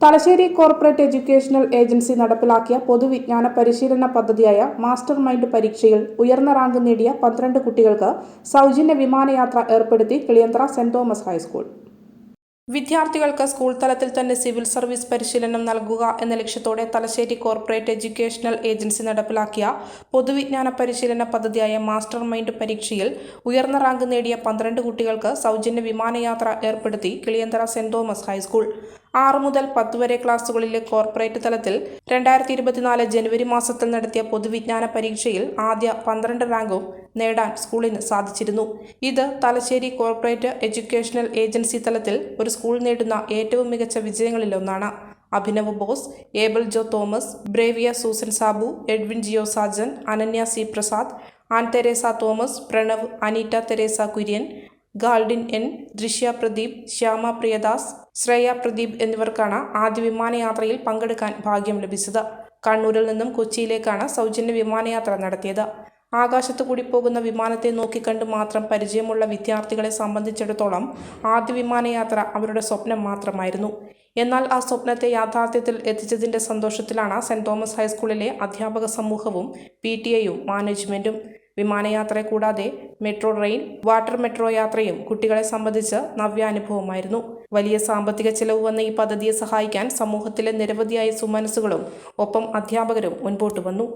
Thalassery corporate educational agency നടപ്പിലാക്കിയ പൊതുവിജ്ഞാന പരിശീലന പദ്ധതിയായ മാസ്റ്റർ മൈൻഡ് പരീക്ഷയിൽ ഉയർന്ന റാങ്ക് നേടിയ പന്ത്രണ്ട് കുട്ടികൾക്ക് സൗജന്യ വിമാനയാത്ര ഏർപ്പെടുത്തി Kiliyanthra Saint Thomas high school. വിദ്യാർത്ഥികൾക്ക് സ്കൂൾ തലത്തിൽ തന്നെ സിവിൽ സർവീസ് പരിശീലനം നൽകുക എന്ന ലക്ഷ്യത്തോടെ തലശ്ശേരി കോർപ്പറേറ്റ് എഡ്യൂക്കേഷണൽ ഏജൻസി നടപ്പിലാക്കിയ പൊതുവിജ്ഞാന പരിശീലന പദ്ധതിയായ മാസ്റ്റർ മൈൻഡ് പരീക്ഷയിൽ ഉയർന്ന റാങ്ക് നേടിയ പന്ത്രണ്ട് കുട്ടികൾക്ക് സൗജന്യ വിമാനയാത്ര ഏർപ്പെടുത്തി കിളിയന്തറ സെന്റ് തോമസ് ഹൈസ്കൂൾ. ആറ് മുതൽ പത്ത് വരെ ക്ലാസ്സുകളിലെ കോർപ്പറേറ്റ് തലത്തിൽ രണ്ടായിരത്തി ഇരുപത്തിനാല് ജനുവരി മാസത്തിൽ നടത്തിയ പൊതുവിജ്ഞാന പരീക്ഷയിൽ ആദ്യ പന്ത്രണ്ട് റാങ്കും നേടാൻ സ്കൂളിന് സാധിച്ചിരുന്നു. ഇത് തലശ്ശേരി കോർപ്പറേറ്റ് എഡ്യൂക്കേഷണൽ ഏജൻസി തലത്തിൽ ഒരു സ്കൂൾ നേടുന്ന ഏറ്റവും മികച്ച വിജയങ്ങളിലൊന്നാണ് Abhinav Bose Abel Jo Thomas Brevia Susan Sabu Edwin Geo Sajan Ananya C Prasad Ann Theresa Thomas Pranav Aneetta Theresa Kurian Galdin N Drishya Pradeep Shyama Priyadas Shreya Pradeep എന്നിവർക്കാണ് ആദ്യ വിമാനയാത്രയിൽ പങ്കെടുക്കാൻ ഭാഗ്യം ലഭിച്ചത്. കണ്ണൂരിൽ നിന്നും കൊച്ചിയിലേക്കാണ് സൗജന്യ വിമാനയാത്ര നടത്തിയത്. ആകാശത്തു കൂടി പോകുന്ന വിമാനത്തെ നോക്കിക്കണ്ട് മാത്രം പരിചയമുള്ള വിദ്യാർത്ഥികളെ സംബന്ധിച്ചിടത്തോളം ആദ്യ വിമാനയാത്ര അവരുടെ സ്വപ്നം മാത്രമായിരുന്നു. എന്നാൽ ആ സ്വപ്നത്തെ യാഥാർത്ഥ്യത്തിൽ എത്തിച്ചതിന്റെ സന്തോഷത്തിലാണ് സെന്റ് തോമസ് ഹൈസ്കൂളിലെ അധ്യാപക സമൂഹവും പി ടി എയും മാനേജ്മെന്റും വിമാനയാത്ര കൂടാതെ മെട്രോ ട്രെയിൻ വാട്ടർ മെട്രോ യാത്രയും കുട്ടികളെ സംബന്ധിച്ച് നവ്യാനുഭവമായിരുന്നു വലിയ സാമ്പത്തിക ചെലവ് വന്ന ഈ പദ്ധതിയെ സഹായിക്കാൻ സമൂഹത്തിലെ നിരവധിയായ സുമനസുകളും ഒപ്പം അധ്യാപകരും മുൻപോട്ട് വന്നു.